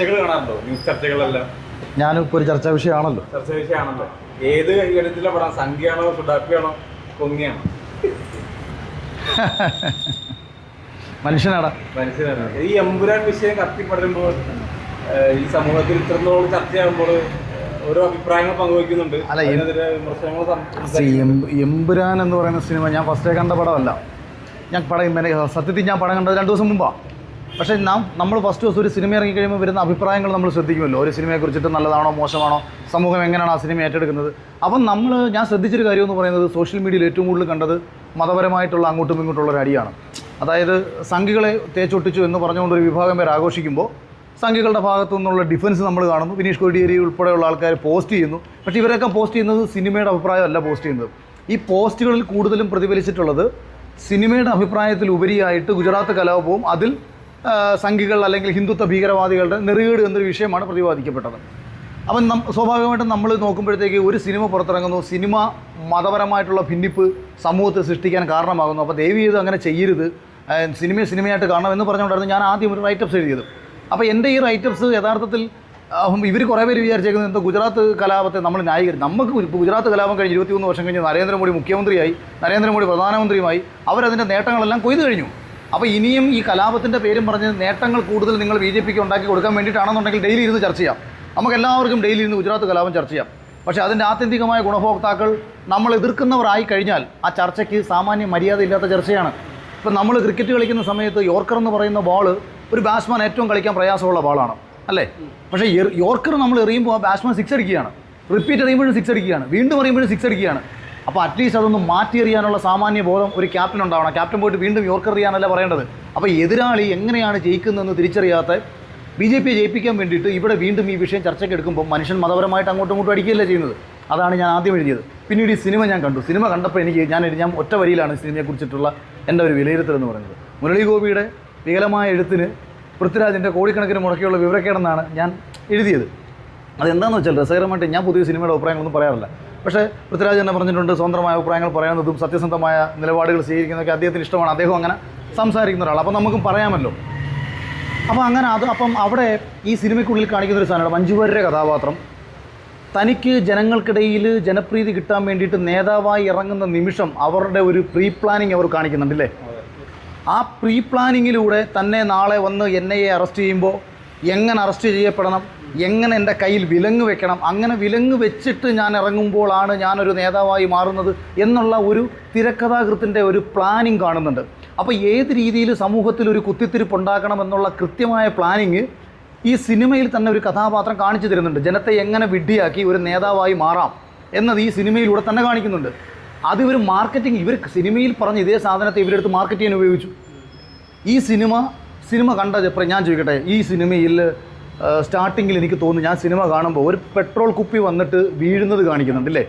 ചർച്ചകൾ കാണാറുണ്ടോ? ന്യൂസ് ചർച്ചകളെല്ലാം? ഞാനിപ്പോൾ ഒരു ചർച്ചാ വിഷയമാണല്ലോ. ചർച്ച വിഷയമാണല്ലോ. ഏത് ഗണിതത്തിലെ പടം? സംഖ്യയാണോ സുഡാപ്പിയാണോ? കൊങ്ങിയാണോ മനുഷ്യനാടാ. മനുഷ്യനാടാ ഈ എമ്പുരാൻ വിഷയം കത്തിപ്പടരുമ്പോൾ ഏഹ്, ഈ സമൂഹത്തിൽ ഇത്രത്തോളം ചർച്ചയാകുമ്പോൾ ഓരോ അഭിപ്രായങ്ങൾ പങ്കുവയ്ക്കുന്നുണ്ട്. അല്ല, ഇതിനെതിരെ വിമർശനങ്ങൾ എമ്പുരാൻ എന്ന് പറയുന്ന സിനിമ ഞാൻ ഫസ്റ്റേ കണ്ട പടമല്ല. ഞാൻ പടം സത്യത്തിൽ ഞാൻ പടം കണ്ടത് രണ്ട് ദിവസം മുമ്പാണ് പക്ഷേ നാം നമ്മൾ ഫസ്റ്റ് ദിവസം ഒരു സിനിമ ഇറങ്ങി കഴിയുമ്പോൾ വരുന്ന അഭിപ്രായങ്ങൾ നമ്മൾ ശ്രദ്ധിക്കുമല്ലോ. ഒരു സിനിമയെക്കുറിച്ചിട്ട് നല്ലതാണോ മോശമാണോ സമൂഹം എങ്ങനെയാണ് ആ സിനിമ ഏറ്റെടുക്കുന്നത്? അപ്പം നമ്മൾ ഞാൻ ശ്രദ്ധിച്ചൊരു കാര്യം എന്ന് പറയുന്നത് സോഷ്യൽ മീഡിയയിൽ ഏറ്റവും കൂടുതൽ കണ്ടത് മതപരമായിട്ടുള്ള അങ്ങോട്ടും ഇങ്ങോട്ടുള്ള ഒരു അടിയാണ്. അതായത് സംഘികളെ തേച്ചൊട്ടിച്ചു എന്ന് പറഞ്ഞുകൊണ്ട് ഒരു വിഭാഗം പേർ ആഘോഷിക്കുമ്പോൾ സംഘികളുടെ ഭാഗത്തു നിന്നുള്ള ഡിഫൻസ് നമ്മൾ കാണുന്നു. വിനീഷ് കോടിയേരി ഉൾപ്പെടെയുള്ള ആൾക്കാർ പോസ്റ്റ് ചെയ്യുന്നു. പക്ഷേ ഇവരൊക്കെ പോസ്റ്റ് ചെയ്യുന്നത് സിനിമയുടെ അഭിപ്രായമല്ല പോസ്റ്റ് ചെയ്യുന്നത്. ഈ പോസ്റ്റുകളിൽ കൂടുതലും പ്രതിഫലിച്ചിട്ടുള്ളത് സിനിമയുടെ അഭിപ്രായത്തിൽ ഉപരിയായിട്ട് ഗുജറാത്ത് കലാപവും അതിൽ സംഘികൾ അല്ലെങ്കിൽ ഹിന്ദുത്വ ഭീകരവാദികളുടെ നെറുകേട് എന്നൊരു വിഷയമാണ് പ്രതിപാദിക്കപ്പെട്ടത്. അപ്പം നം സ്വാഭാവികമായിട്ടും നമ്മൾ നോക്കുമ്പോഴത്തേക്ക് ഒരു സിനിമ പുറത്തിറങ്ങുന്നു. സിനിമ മതപരമായിട്ടുള്ള ഭിന്നിപ്പ് സമൂഹത്തിൽ സൃഷ്ടിക്കാൻ കാരണമാകുന്നു. അപ്പോൾ ദയവ് ചെയ്ത് അങ്ങനെ ചെയ്യരുത്. സിനിമയെ സിനിമയായിട്ട് കാണണം എന്ന് പറഞ്ഞുകൊണ്ടായിരുന്നു ഞാൻ ആദ്യം ഒരു റൈറ്റപ്സ് എഴുതിയത്. അപ്പോൾ എന്റെ ഈ റൈറ്റപ്സ് യഥാർത്ഥത്തിൽ ഇവർ കുറേ പേര് വിചാരിച്ചേക്കുന്നത് എന്താ ഗുജറാത്ത് കലാപത്തെ നമ്മൾ ന്യായീകരിക്കും നമുക്ക് ഗുജറാത്ത് കലാപം കഴിഞ്ഞ് ഇരുപത്തിമൂന്ന് വർഷം കഴിഞ്ഞ് നരേന്ദ്രമോദി മുഖ്യമന്ത്രിയായി നരേന്ദ്രമോദി പ്രധാനമന്ത്രിയുമായി അവരതിന്റെ നേട്ടങ്ങളെല്ലാം കൊയ്തു കഴിഞ്ഞു. അപ്പോൾ ഇനിയും ഈ കലാപത്തിന്റെ പേരും പറഞ്ഞ് നേട്ടങ്ങൾ കൂടുതൽ നിങ്ങൾ ബി ജെ പിക്ക് ഉണ്ടാക്കി കൊടുക്കാൻ വേണ്ടിയിട്ടാണെന്നുണ്ടെങ്കിൽ ഡെയിലി ഇരുന്ന് ചർച്ച ചെയ്യാം. നമുക്ക് എല്ലാവർക്കും ഡെയിലി ഇരുന്ന് ഗുജറാത്ത് കലാപം ചർച്ച ചെയ്യാം. പക്ഷേ അതിന്റെ ആത്യന്തികമായ ഗുണഭോക്താക്കൾ നമ്മൾ എതിർക്കുന്നവരായി കഴിഞ്ഞാൽ ആ ചർച്ചയ്ക്ക് സാമാന്യ മര്യാദ ഇല്ലാത്ത ചർച്ചയാണ്. ഇപ്പം നമ്മൾ ക്രിക്കറ്റ് കളിക്കുന്ന സമയത്ത് യോർക്കർ എന്ന് പറയുന്ന ബോൾ ഒരു ബാറ്റ്സ്മാൻ ഏറ്റവും കളിക്കാൻ പ്രയാസമുള്ള ബോളാണ് അല്ലേ? പക്ഷേ യോർക്കർ നമ്മൾ എറിയുമ്പോൾ ആ ബാറ്റ്സ്മാൻ സിക്സ് അടിക്കുകയാണ്. റിപ്പീറ്റ് എറിയുമ്പോഴും സിക്സ് അടിക്കുകയാണ്. വീണ്ടും എറിയുമ്പോഴും സിക്സ് അടിക്കുകയാണ്. അപ്പോൾ അറ്റ്ലീസ്റ്റ് അതൊന്ന് മാറ്റി എറിയാനുള്ള സാമാന്യ ബോധം ഒരു ക്യാപ്റ്റൻ ഉണ്ടാവണം. ക്യാപ്റ്റൻ പോയിട്ട് വീണ്ടും യോർക്കർ എറിയാനല്ല പറയേണ്ടത്? അപ്പോൾ എതിരാളി എങ്ങനെയാണ് ജയിക്കുന്നതെന്ന് തിരിച്ചറിയാത്ത ബി ജെ പിയെ ജയിപ്പിക്കാൻ വേണ്ടിയിട്ട് ഇവിടെ വീണ്ടും ഈ വിഷയം ചർച്ചയ്ക്ക് എടുക്കുമ്പോൾ മനുഷ്യൻ മതപരമായിട്ട് അങ്ങോട്ടും ഇങ്ങോട്ടും അടിക്കുകയല്ല ചെയ്യുന്നത്? അതാണ് ഞാൻ ആദ്യം എഴുതിയത്. പിന്നീട് ഈ സിനിമ ഞാൻ കണ്ടു. സിനിമ കണ്ടപ്പോൾ എനിക്ക് ഞാൻ ഞാൻ ഒറ്റ വരിയിലാണ് സിനിമയെക്കുറിച്ചിട്ടുള്ള എന്റെ ഒരു വിലയിരുത്തൽ എന്ന് പറയുന്നത്. മുരളി ഗോപിയുടെ വികലമായ എഴുത്തിന് പൃഥ്വിരാജിന്റെ കോടിക്കണക്കിന് മുടക്കിയുള്ള വിവരക്കേടെന്നാണ് ഞാൻ എഴുതിയത്. അതെന്താണെന്ന് വെച്ചാൽ രസകരമായിട്ട് ഞാൻ പുതിയ സിനിമയുടെ അഭിപ്രായങ്ങളൊന്നും പറയാറില്ല. പക്ഷേ പൃഥ്വിരാജ് തന്നെ പറഞ്ഞിട്ടുണ്ട് സ്വന്തമായ അഭിപ്രായങ്ങൾ പറയുന്നതും സത്യസന്ധമായ നിലപാടുകൾ സ്വീകരിക്കുന്നതൊക്കെ അദ്ദേഹത്തിന് ഇഷ്ടമാണ്. അദ്ദേഹം അങ്ങനെ സംസാരിക്കുന്ന ഒരാൾ അപ്പോൾ നമുക്കും പറയാമല്ലോ. അപ്പോൾ അങ്ങനെ അത് അപ്പം അവിടെ ഈ സിനിമയ്ക്കുള്ളിൽ കാണിക്കുന്ന ഒരു സാധനമാണ് മഞ്ജുവാര്യരുടെ കഥാപാത്രം. തനിക്ക് ജനങ്ങൾക്കിടയിൽ ജനപ്രീതി കിട്ടാൻ വേണ്ടിയിട്ട് നേതാവായി ഇറങ്ങുന്ന നിമിഷം അവരുടെ ഒരു പ്രീ പ്ലാനിങ് അവർ കാണിക്കുന്നുണ്ടല്ലേ? ആ പ്രീ പ്ലാനിങ്ങിലൂടെ തന്നെ നാളെ വന്ന് എൻ ഐ എ അറസ്റ്റ് ചെയ്യുമ്പോൾ എങ്ങനെ അറസ്റ്റ് ചെയ്യപ്പെടണം? എങ്ങനെ എന്റെ കയ്യിൽ വിലങ്ങ് വെക്കണം? അങ്ങനെ വിലങ്ങ് വെച്ചിട്ട് ഞാൻ ഇറങ്ങുമ്പോഴാണ് ഞാനൊരു നേതാവായി മാറുന്നത് എന്നുള്ള ഒരു തിരക്കഥാകൃത്തിന്റെ ഒരു പ്ലാനിങ് കാണുന്നുണ്ട്. അപ്പോൾ ഏത് രീതിയിൽ സമൂഹത്തിൽ ഒരു കുത്തിത്തിരിപ്പ് ഉണ്ടാക്കണം എന്നുള്ള കൃത്യമായ പ്ലാനിങ് ഈ സിനിമയിൽ തന്നെ ഒരു കഥാപാത്രം കാണിച്ചു തരുന്നുണ്ട്. ജനത്തെ എങ്ങനെ വിഡ്ഢിയാക്കി ഒരു നേതാവായി മാറാം എന്നത് ഈ സിനിമയിലൂടെ തന്നെ കാണിക്കുന്നുണ്ട്. അത് ഇവർ മാർക്കറ്റിംഗ് ഇവർ സിനിമയിൽ പറഞ്ഞ ഇതേ സാധനത്തെ ഇവരെടുത്ത് മാർക്കറ്റ് ചെയ്യാൻ ഉപയോഗിച്ചു. ഈ സിനിമ സിനിമ കണ്ട ഞാൻ ചോദിക്കട്ടെ ഈ സിനിമയിൽ സ്റ്റാർട്ടിങ്ങിൽ എനിക്ക് തോന്നുന്നു ഞാൻ സിനിമ കാണുമ്പോൾ ഒരു പെട്രോൾ കുപ്പി വന്നിട്ട് വീഴുന്നത് കാണിക്കുന്നുണ്ട് അല്ലേ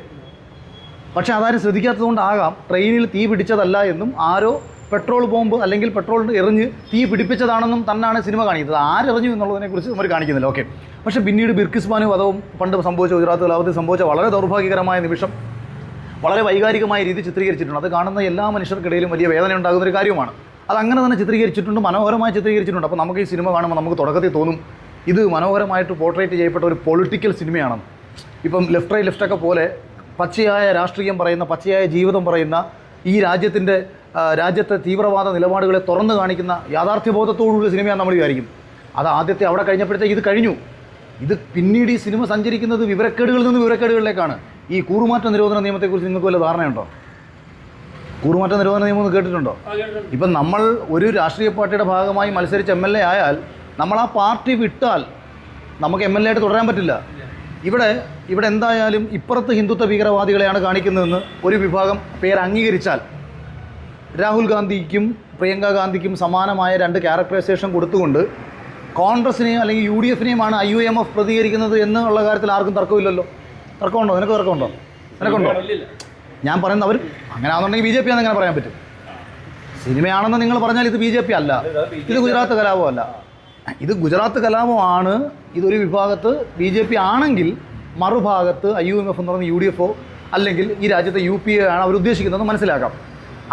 പക്ഷേ അതാരും ശ്രദ്ധിക്കാത്തതുകൊണ്ടാകാം ട്രെയിനിൽ തീ പിടിച്ചതല്ല എന്നും ആരോ പെട്രോൾ ബോംബ് അല്ലെങ്കിൽ പെട്രോൾ എറിഞ്ഞ് തീ പിടിപ്പിച്ചതാണെന്നും തന്നെയാണ് സിനിമ കാണിക്കുന്നത്. ആരെറിഞ്ഞു എന്നുള്ളതിനെക്കുറിച്ച് നമ്മൾ കാണിക്കുന്നില്ല. ഓക്കെ. പക്ഷേ പിന്നീട് ബിർക്കിസ്മാനും വധവും പണ്ട് സംഭവിച്ച ഗുജറാത്ത് കലാപത്തിൽ സംഭവിച്ച വളരെ ദൗർഭാഗ്യകരമായ നിമിഷം വളരെ വൈകാരികമായ രീതി ചിത്രീകരിച്ചിട്ടുണ്ട്. അത് കാണുന്ന എല്ലാ മനുഷ്യർക്കിടയിലും വലിയ വേദന ഉണ്ടാകുന്ന ഒരു കാര്യമാണ് അത് അങ്ങനെ തന്നെ ചിത്രീകരിച്ചിട്ടുണ്ട് മനോഹരമായി ചിത്രീകരിച്ചിട്ടുണ്ട്. അപ്പോൾ നമുക്ക് ഈ സിനിമ കാണുമ്പോൾ നമുക്ക് തുടക്കത്തിൽ തോന്നും ഇത് മനോഹരമായിട്ട് പോർട്രേറ്റ് ചെയ്യപ്പെട്ട ഒരു പൊളിറ്റിക്കൽ സിനിമയാണ് ഇപ്പം ലെഫ്റ്റ് റൈറ്റ് ലെഫ്റ്റൊക്കെ പോലെ പച്ചയായ രാഷ്ട്രീയം പറയുന്ന പച്ചയായ ജീവിതം പറയുന്ന ഈ രാജ്യത്തിന്റെ രാജ്യത്തെ തീവ്രവാദ നിലപാടുകളെ തുറന്നു കാണിക്കുന്ന യാഥാർത്ഥ്യബോധത്തോടുള്ള സിനിമയാണ് നമ്മൾ വിചാരിക്കും. അത് ആദ്യത്തെ അവിടെ കഴിഞ്ഞപ്പോഴത്തേക്ക് ഇത് കഴിഞ്ഞു. ഇത് പിന്നീട് ഈ സിനിമ സഞ്ചരിക്കുന്നത് വിവരക്കേടുകളിൽ നിന്ന് വിവരക്കേടുകളിലേക്കാണ്. ഈ കൂറുമാറ്റ നിരോധന നിയമത്തെക്കുറിച്ച് നിങ്ങൾക്ക് വല്ല ധാരണയുണ്ടോ? കൂറുമാറ്റ നിരോധന നിയമം കേട്ടിട്ടുണ്ടോ? ഇപ്പം നമ്മൾ ഒരു രാഷ്ട്രീയ പാർട്ടിയുടെ ഭാഗമായി മത്സരിച്ച് എം എൽ എ ആയാൽ നമ്മൾ ആ പാർട്ടി വിട്ടാൽ നമുക്ക് എം എൽ എ ആയിട്ട് തുടരാൻ പറ്റില്ല. ഇവിടെ ഇവിടെ എന്തായാലും ഇപ്പുറത്ത് ഹിന്ദുത്വ ഭീകരവാദികളെയാണ് കാണിക്കുന്നതെന്ന് ഒരു വിഭാഗം പേര് അംഗീകരിച്ചാൽ രാഹുൽ ഗാന്ധിക്കും പ്രിയങ്ക ഗാന്ധിക്കും സമാനമായ രണ്ട് ക്യാരക്ടറൈസേഷൻ കൊടുത്തുകൊണ്ട് കോൺഗ്രസിനെയും അല്ലെങ്കിൽ യു ഡി എഫിനെയുമാണ് ഐ യു എം എഫ് പ്രതികരിക്കുന്നത് എന്നുള്ള കാര്യത്തിൽ ആർക്കും തർക്കമില്ലല്ലോ. തർക്കമുണ്ടോ? നിനക്ക് തർക്കമുണ്ടോ? നിനക്കുണ്ടോ? ഞാൻ പറയുന്നത് അവർ അങ്ങനെ ആണെന്നുണ്ടെങ്കിൽ ബി ജെ പി ആണെന്ന് അങ്ങനെ പറയാൻ പറ്റും? സിനിമയാണെന്ന് നിങ്ങൾ പറഞ്ഞാൽ ഇത് ബി ജെ പി അല്ല. ഇത് ഗുജറാത്ത് കലാപമല്ല. ഇത് ഗുജറാത്ത് കലാപമാണ് ഇതൊരു വിഭാഗത്ത് ബി ജെ പി ആണെങ്കിൽ മറുഭാഗത്ത് ഐ യു എം എഫ് എന്ന് പറയുന്ന യു ഡി എഫ് അല്ലെങ്കിൽ ഈ രാജ്യത്തെ യു പി എ ആണ് അവർ ഉദ്ദേശിക്കുന്നതെന്ന് മനസ്സിലാക്കാം.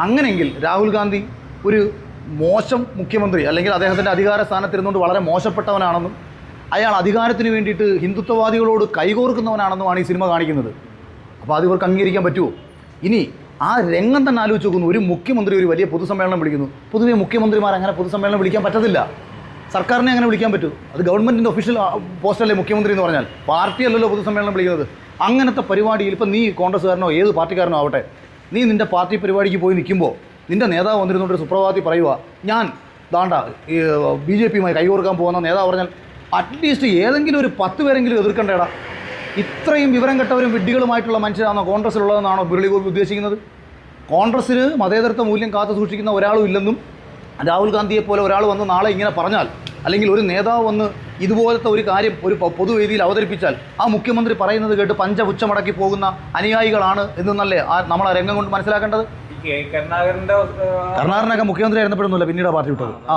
അങ്ങനെയെങ്കിൽ രാഹുൽ ഗാന്ധി ഒരു മോശം മുഖ്യമന്ത്രി അല്ലെങ്കിൽ അദ്ദേഹത്തിന്റെ അധികാര സ്ഥാനത്തിരുന്നുകൊണ്ട് വളരെ മോശപ്പെട്ടവനാണെന്നും അയാൾ അധികാരത്തിന് വേണ്ടിയിട്ട് ഹിന്ദുത്വവാദികളോട് കൈകോർക്കുന്നവനാണെന്നുമാണ് ഈ സിനിമ കാണിക്കുന്നത്. അപ്പോൾ അത് ഇവർക്ക് അംഗീകരിക്കാൻ പറ്റുമോ? ഇനി ആ രംഗം തന്നെ ആലോചിച്ച് നോക്കുന്നു. ഒരു മുഖ്യമന്ത്രി ഒരു വലിയ പൊതുസമ്മേളനം വിളിക്കുന്നു. പൊതുവേ മുഖ്യമന്ത്രിമാർ അങ്ങനെ പൊതുസമ്മേളനം വിളിക്കാൻ പറ്റത്തില്ല. സർക്കാരിനെ അങ്ങനെ വിളിക്കാൻ പറ്റൂ. അത് ഗവൺമെന്റിന്റെ ഒഫീഷ്യൽ പോസ്റ്റല്ലേ മുഖ്യമന്ത്രി എന്ന് പറഞ്ഞാൽ. പാർട്ടി അല്ലല്ലോ പൊതുസമ്മേളനം വിളിക്കുന്നത്. അങ്ങനത്തെ പരിപാടിയിൽ ഇപ്പം നീ കോൺഗ്രസ്സുകാരനോ ഏത് പാർട്ടിക്കാരനോ ആവട്ടെ നീ നിന്റെ പാർട്ടി പരിപാടിക്ക് പോയി നിൽക്കുമ്പോൾ നിന്റെ നേതാവ് വന്നിരുന്നുകൊണ്ട് സുപ്രഭാതി പറയുക ഞാൻ ദാണ്ട ബി ജെ പിയുമായി കൈകോർക്കാൻ പോകുന്ന നേതാവ് പറഞ്ഞാൽ അറ്റ്ലീസ്റ്റ് ഏതെങ്കിലും ഒരു പത്ത് പേരെങ്കിലും എതിർക്കണ്ടേടാ. ഇത്രയും വിവരം കെട്ടവരും വിഡ്ഢികളുമായിട്ടുള്ള മനുഷ്യരാണോ കോൺഗ്രസ്സിലുള്ളതെന്നാണോ മുരളിഗോപി ഉദ്ദേശിക്കുന്നത്? കോൺഗ്രസ്സിന് മതേതരത്വ മൂല്യം കാത്തു സൂക്ഷിക്കുന്ന ഒരാളും ഇല്ലെന്നും രാഹുൽ ഗാന്ധിയെ പോലെ ഒരാൾ വന്ന് നാളെ ഇങ്ങനെ പറഞ്ഞാൽ അല്ലെങ്കിൽ ഒരു നേതാവ് വന്ന് ഇതുപോലത്തെ ഒരു കാര്യം ഒരു പൊതുവേദിയിൽ അവതരിപ്പിച്ചാൽ ആ മുഖ്യമന്ത്രി പറയുന്നത് കേട്ട് പഞ്ച ഉച്ചമടക്കി പോകുന്ന അനുയായികളാണ് എന്നല്ലേ ആ നമ്മൾ ആ രംഗം കൊണ്ട് മനസ്സിലാക്കേണ്ടത്? കരുണാകരനൊക്കെ മുഖ്യമന്ത്രി ആയിരുന്നപ്പോഴൊന്നുമില്ല പിന്നീട് പാർട്ടി വിട്ടത്. ആ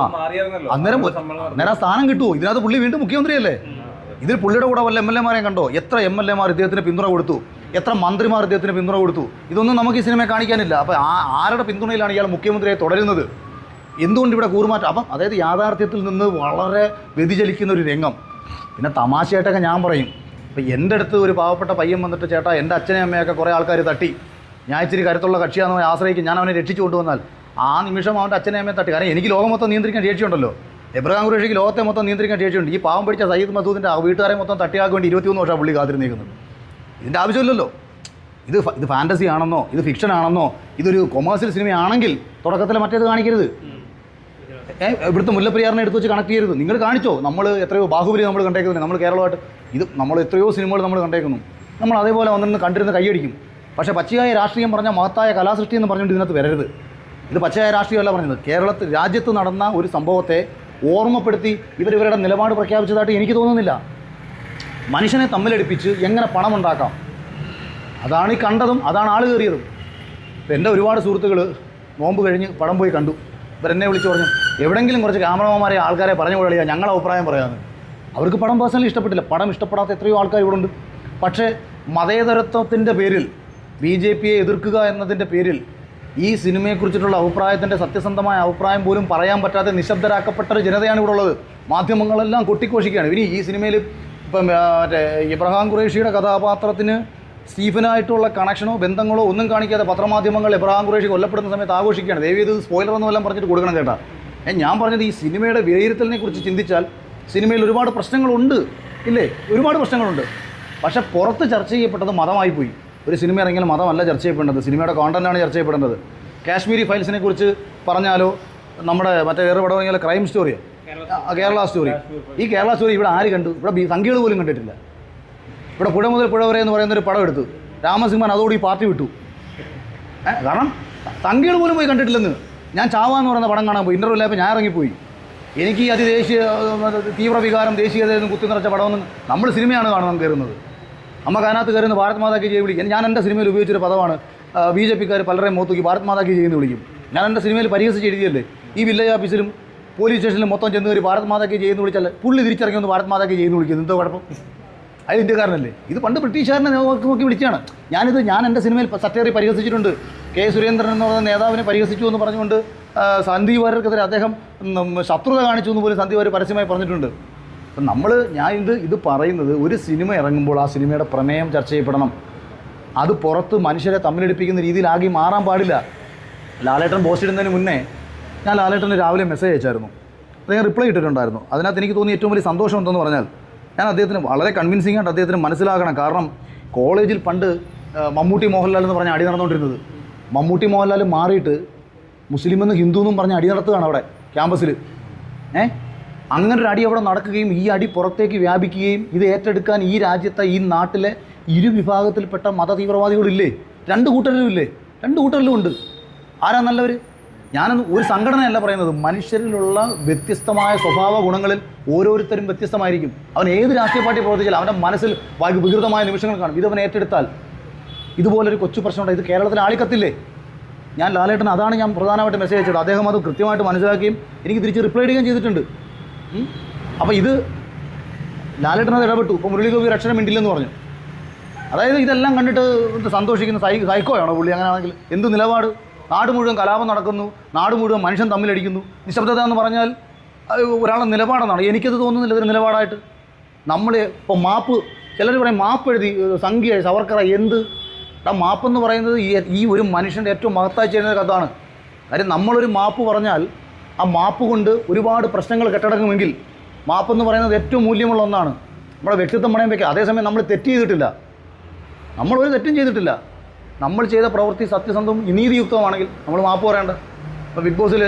അന്നേരം അന്നേരം സ്ഥാനം കിട്ടുമോ ഇതിനകത്ത് പുള്ളി വീണ്ടും മുഖ്യമന്ത്രിയല്ലേ? ഇതിൽ പുള്ളിയുടെ കൂടെ വല്ല എം എൽ എമാരെയും കണ്ടോ? എത്ര എം എൽ എമാർ ഇദ്ദേഹത്തിന് പിന്തുണ കൊടുത്തു? എത്ര മന്ത്രിമാർ ഇദ്ദേഹത്തിന് പിന്തുണ കൊടുത്തു? ഇതൊന്നും നമുക്ക് ഈ സിനിമയെ കാണിക്കാനില്ല. അപ്പോൾ ആ ആരുടെ പിന്തുണയിലാണ് ഇയാൾ മുഖ്യമന്ത്രിയെ തുടരുന്നത്? എന്തുകൊണ്ട് ഇവിടെ കൂറുമാറ്റം? അപ്പം അതായത് യാഥാർത്ഥ്യത്തിൽ നിന്ന് വളരെ വ്യതിചലിക്കുന്ന ഒരു രംഗം. പിന്നെ തമാശയായിട്ടൊക്കെ ഞാൻ പറയും. ഇപ്പം എന്റെ അടുത്ത് ഒരു പാവപ്പെട്ട പയ്യൻ വന്നിട്ട് ചേട്ടാ എന്റെ അച്ഛനെയും അമ്മയൊക്കെ കുറേ ആൾക്കാർ തട്ടി. ഞാൻ ഇച്ചിരി കരുത്തുള്ള കക്ഷിയാണെന്ന് ആശ്രയിക്കും. ഞാൻ അവനെ രക്ഷിച്ചു കൊണ്ടുവന്നാൽ ആ നിമിഷം അവന്റെ അച്ഛനെ അമ്മയെ തട്ടി. കാരണം എനിക്ക് ലോകം മൊത്തം നിയന്ത്രിക്കാൻ ശേഷിയുണ്ടല്ലോ. എബ്രഹാം ഖുറേഷിക്ക് ലോകത്തെ മൊത്തം നിയന്ത്രിക്കാൻ ശേഷിയുണ്ട്. ഈ പാവം പിടിച്ച സയ്യിദ് മസൂദിന്റെ ആ വീട്ടുകാരെ മൊത്തം തട്ടിയാക്കാൻ വേണ്ടി ഇരുപത്തിമൂന്ന് വർഷം പുള്ളി കാത്തിരുന്നിരിക്കുന്നത്. ഇതിന്റെ ആവശ്യമില്ലല്ലോ. ഇത് ഇത് ഫാന്റസി ആണെന്നോ ഇത് ഫിക്ഷൻ ആണെന്നോ ഇതൊരു കൊമേഴ്സ്യൽ സിനിമയാണെങ്കിൽ തുടക്കത്തിൽ മറ്റേത് കാണിക്കരുത്. ഇവിടുത്തെ മുല്ലപ്പെരിയാറിനെ എടുത്ത് വെച്ച് കണക്ട് ചെയ്യരുത്. നിങ്ങൾ കാണിച്ചോ? നമ്മൾ എത്രയോ ബാഹുബലി നമ്മൾ കണ്ടേക്കുന്നില്ല നമ്മൾ കേരളമായിട്ട് ഇത് നമ്മൾ എത്രയോ സിനിമകൾ നമ്മൾ കണ്ടേക്കുന്നു. നമ്മൾ അതേപോലെ വന്നിരുന്ന് കണ്ടിരുന്ന കൈയടിക്കും. പക്ഷേ പച്ചയായ രാഷ്ട്രീയം പറഞ്ഞ മഹത്തായ കലാസൃഷ്ടി എന്ന് പറഞ്ഞുകൊണ്ട് ഇതിനകത്ത് വരരുത്. ഇത് പച്ചയായ രാഷ്ട്രീയമല്ല പറഞ്ഞത്. കേരളത്തിൽ രാജ്യത്ത് നടന്ന ഒരു സംഭവത്തെ ഓർമ്മപ്പെടുത്തി ഇവരിവരുടെ നിലപാട് പ്രഖ്യാപിച്ചതായിട്ട് എനിക്ക് തോന്നുന്നില്ല. മനുഷ്യനെ തമ്മിലടിപ്പിച്ച് എങ്ങനെ പണമുണ്ടാക്കാം? അതാണ് ഈ കണ്ടതും അതാണ് ആൾ കയറിയതും. എന്റെ ഒരുപാട് സുഹൃത്തുക്കൾ നോമ്പ് കഴിഞ്ഞ് പടം പോയി കണ്ടു. ഇവരെന്നെ വിളിച്ച് പറഞ്ഞു എവിടെയെങ്കിലും കുറച്ച് ക്യാമറമാരെ ആൾക്കാരെ പറഞ്ഞു കൊള്ളിയാൽ ഞങ്ങളുടെ അഭിപ്രായം പറയാമെന്ന് അവർക്ക് പടം പേഴ്സണലി ഇഷ്ടപ്പെട്ടില്ല. പടം ഇഷ്ടപ്പെടാത്ത എത്രയോ ആൾക്കാർ ഇവിടെ ഉണ്ട് പക്ഷേ മതേതരത്വത്തിന്റെ പേരിൽ ബി ജെ പിയെ എതിർക്കുക എന്നതിന്റെ പേരിൽ ഈ സിനിമയെക്കുറിച്ചിട്ടുള്ള അഭിപ്രായത്തിന്റെ സത്യസന്ധമായ അഭിപ്രായം പോലും പറയാൻ പറ്റാതെ നിശബ്ദരാക്കപ്പെട്ട ഒരു ജനതയാണ് ഇവിടെ ഉള്ളത്. മാധ്യമങ്ങളെല്ലാം കൊട്ടിഘോഷിക്കുകയാണ്. ഇനി ഈ സിനിമയിൽ ഇപ്പം മറ്റേ ഇബ്രഹാം ഖുറേഷിയുടെ കഥാപാത്രത്തിന് സ്റ്റീഫനായിട്ടുള്ള കണക്ഷനോ ബന്ധങ്ങളോ ഒന്നും കാണിക്കാതെ പത്രമാധ്യമങ്ങൾ ഇബ്രഹാം ഖുറേഷി കൊല്ലപ്പെടുന്ന സമയത്ത് ആഘോഷിക്കുകയാണ്. ദേവി ഇത് സ്പോയിലർ എന്നെല്ലാം പറഞ്ഞിട്ട് കൊടുക്കണം കേട്ടാ. ഞാൻ പറഞ്ഞത് ഈ സിനിമയുടെ വിലയിരുത്തലിനെ കുറിച്ച് ചിന്തിച്ചാൽ സിനിമയിൽ ഒരുപാട് പ്രശ്നങ്ങളുണ്ട് ഇല്ലേ? ഒരുപാട് പ്രശ്നങ്ങളുണ്ട്. പക്ഷേ പുറത്ത് ചർച്ച ചെയ്യപ്പെട്ടത് മതമായി പോയി. ഒരു സിനിമ ഇറങ്ങിയാൽ മതമല്ല ചർച്ച ചെയ്യപ്പെടേണ്ടത്. സിനിമയുടെ കോണ്ടന്റാണ് ചർച്ച ചെയ്യപ്പെടേണ്ടത്. കാശ്മീരി ഫയൽസിനെ കുറിച്ച് പറഞ്ഞാലോ നമ്മുടെ മറ്റേ വേറെ പടം ഇറങ്ങിയാൽ ക്രൈം സ്റ്റോറിയോ കേരള സ്റ്റോറി ഈ കേരള സ്റ്റോറി ഇവിടെ ആര് കണ്ടു? ഇവിടെ സംഖ്യകൾ പോലും കണ്ടിട്ടില്ല. ഇവിടെ പുഴ മുതൽ പുഴ വരെ എന്ന് പറയുന്ന ഒരു പടം എടുത്തു. രാമസിംഹൻ അതോട് ഈ പാർട്ടി വിട്ടു. കാരണം സംഖ്യകൾ പോലും പോയി കണ്ടിട്ടില്ലെന്ന്. ഞാൻ ചാവാന്ന് പറയുന്ന പടം കാണാൻ പോയി. ഇന്റർവ്യൂ ആയപ്പോൾ ഞാൻ ഇറങ്ങിപ്പോയി. എനിക്ക് അതി ദേശീയ തീവ്രവികാരം തീവ്ര വികാരം കുത്തി നിറച്ച പടമൊന്നും നമ്മൾ സിനിമയാണ് കാണാൻ കയറുന്നത്. നമുക്ക് അതിനകത്ത് കയറുന്ന ഭാരത് മാതാക്കി ജയ് വിളിക്കും. ഞാൻ എന്റെ സിനിമയിൽ ഉപയോഗിച്ചൊരു പദമാണ് ബി ജെ പിക്കാർ പലരെയും മോത്തൂക്കി ഭാരത് മാതാക്കി ജയ് എന്ന് വിളിക്കും. ഞാൻ എന്റെ സിനിമയിൽ പരിഹസിച്ച് എഴുതിയല്ലേ ഈ വില്ലേജ് ഓഫീസിലും പോലീസ് സ്റ്റേഷനിലും മൊത്തം ചെന്ന് കയറി ഭാരത് മാതാക്കി ജയ് എന്ന് വിളിച്ചാൽ പുള്ളി തിരിച്ചിറങ്ങി ഒന്ന് ഭാരത് മാതാക്കി ജയ് എന്ന് വിളിക്കുന്നത് എന്തോ കുഴപ്പം? അത് ഇന്ത്യക്കാരനല്ലേ? ഇത് പണ്ട് ബ്രിട്ടീഷുകാരനെ നോക്കി നോക്കി വിളിച്ചാണ് ഞാനിത് ഞാൻ എന്റെ സിനിമയിൽ സത്യേറി പരിഹസിച്ചിട്ടുണ്ട്. കെ സുരേന്ദ്രൻ എന്ന് പറഞ്ഞ നേതാവിനെ പരിഹസിച്ചു എന്ന് പറഞ്ഞുകൊണ്ട് സന്ദീപ് വാര്യർക്കെതിരെ അദ്ദേഹം ശത്രുത കാണിച്ചു എന്ന് പോലും സന്ദീപ് വാര്യർ പരസ്യമായി പറഞ്ഞിട്ടുണ്ട്. അപ്പം നമ്മൾ ഞാൻ ഇത് ഇത് പറയുന്നത് ഒരു സിനിമ ഇറങ്ങുമ്പോൾ ആ സിനിമയുടെ പ്രമേയം ചർച്ച ചെയ്യപ്പെടണം. അത് പുറത്ത് മനുഷ്യരെ തമ്മിലടിപ്പിക്കുന്ന രീതിയിലാകി മാറാൻ പാടില്ല. ലാലേട്ടൻ പോസ്റ്റ് ഇടുന്നതിന് മുന്നേ ഞാൻ ലാലേട്ടന് രാവിലെ മെസ്സേജ് അയച്ചായിരുന്നു. അദ്ദേഹം റിപ്ലൈ ഇട്ടിട്ടുണ്ടായിരുന്നു. അതിനകത്ത് എനിക്ക് തോന്നിയ ഏറ്റവും വലിയ സന്തോഷം എന്തെന്ന് പറഞ്ഞാൽ ഞാൻ അദ്ദേഹത്തിന് വളരെ കൺവിൻസിംഗ് ആയിട്ട് അദ്ദേഹത്തിന് മനസ്സിലാക്കണം കാരണം കോളേജിൽ പണ്ട് മമ്മൂട്ടി മോഹൻലാൽ എന്ന് പറഞ്ഞ അടി നടന്നുകൊണ്ടിരുന്നത്. മമ്മൂട്ടി മോഹൻലാൽ മാറിയിട്ട് മുസ്ലിം എന്ന് ഹിന്ദു എന്നും പറഞ്ഞ് അടി നടത്തുകയാണ് അവിടെ ക്യാമ്പസിൽ ഏ? അങ്ങനൊരു അടി അവിടെ നടക്കുകയും ഈ അടി പുറത്തേക്ക് വ്യാപിക്കുകയും ഇത് ഏറ്റെടുക്കാൻ ഈ രാജ്യത്തെ ഈ നാട്ടിലെ ഇരുവിഭാഗത്തിൽപ്പെട്ട മത തീവ്രവാദികളില്ലേ രണ്ട് കൂട്ടരിലും ഇല്ലേ രണ്ട് കൂട്ടരിലും ഉണ്ട് ആരാ നല്ലവർ ഞാനൊന്ന് ഒരു സംഘടനയല്ല പറയുന്നത്. മനുഷ്യരിലുള്ള വ്യത്യസ്തമായ സ്വഭാവ ഗുണങ്ങളിൽ ഓരോരുത്തരും വ്യത്യസ്തമായിരിക്കും. അവൻ ഏത് രാഷ്ട്രീയ പാർട്ടി പ്രവർത്തിച്ചാലും അവന്റെ മനസ്സിൽ വികൃതമായ നിമിഷങ്ങൾ കാണും. ഇതവൻ ഏറ്റെടുത്താൽ ഇതുപോലൊരു കൊച്ചു പ്രശ്നമുണ്ട് ഇത് കേരളത്തിൽ ആളിക്കത്തില്ലേ? ഞാൻ ലാലേട്ടൻ അതാണ് ഞാൻ പ്രധാനമായിട്ട് മെസ്സേജ് അയച്ചത്. അദ്ദേഹം അത് കൃത്യമായിട്ട് മനസ്സിലാക്കുകയും എനിക്ക് തിരിച്ച് റിപ്ലൈ ചെയ്യുകയും ചെയ്തിട്ടുണ്ട്. അപ്പോൾ ഇത് ലാലേട്ടൻ അത് ഇടപെട്ടു. ഇപ്പോൾ മുരളീഗോപി രക്ഷണം മിണ്ടില്ലെന്ന് പറഞ്ഞു. അതായത് ഇതെല്ലാം കണ്ടിട്ട് സന്തോഷിക്കുന്ന സൈ സൈക്കോയാണോ പുള്ളി? അങ്ങനെയാണെങ്കിൽ എന്ത് നിലപാട്? നാട് മുഴുവൻ കലാപം നടക്കുന്നു നാട് മുഴുവൻ മനുഷ്യൻ തമ്മിലടിക്കുന്നു. നിശബ്ദത എന്ന് പറഞ്ഞാൽ ഒരാളെ നിലപാടെന്നാണ്. എനിക്കത് തോന്നുന്നില്ല ഇതൊരു നിലപാടായിട്ട്. നമ്മൾ ഇപ്പോൾ മാപ്പ് ചിലർ പറയും മാപ്പ് എഴുതി സംഖ്യ സവർക്കറ എന്ത്? ആ മാപ്പെന്ന് പറയുന്നത് ഈ ഒരു മനുഷ്യന്റെ ഏറ്റവും മഹത്തായി ചെയ്യുന്ന കഥാണ്. കാര്യം നമ്മളൊരു മാപ്പ് പറഞ്ഞാൽ ആ മാപ്പ് കൊണ്ട് ഒരുപാട് പ്രശ്നങ്ങൾ കെട്ടടങ്ങുമെങ്കിൽ മാപ്പെന്ന് പറയുന്നത് ഏറ്റവും മൂല്യമുള്ള ഒന്നാണ്. നമ്മുടെ വ്യക്തിത്വം പണയം വയ്ക്കുക അതേസമയം നമ്മൾ തെറ്റ് ചെയ്തിട്ടില്ല. നമ്മളൊരു തെറ്റും ചെയ്തിട്ടില്ല. നമ്മൾ ചെയ്ത പ്രവൃത്തി സത്യസന്ധവും നീതിയുക്തവുമാണെങ്കിൽ നമ്മൾ മാപ്പ് പറയേണ്ട. ഇപ്പോൾ ബിഗ് ബോസിൽ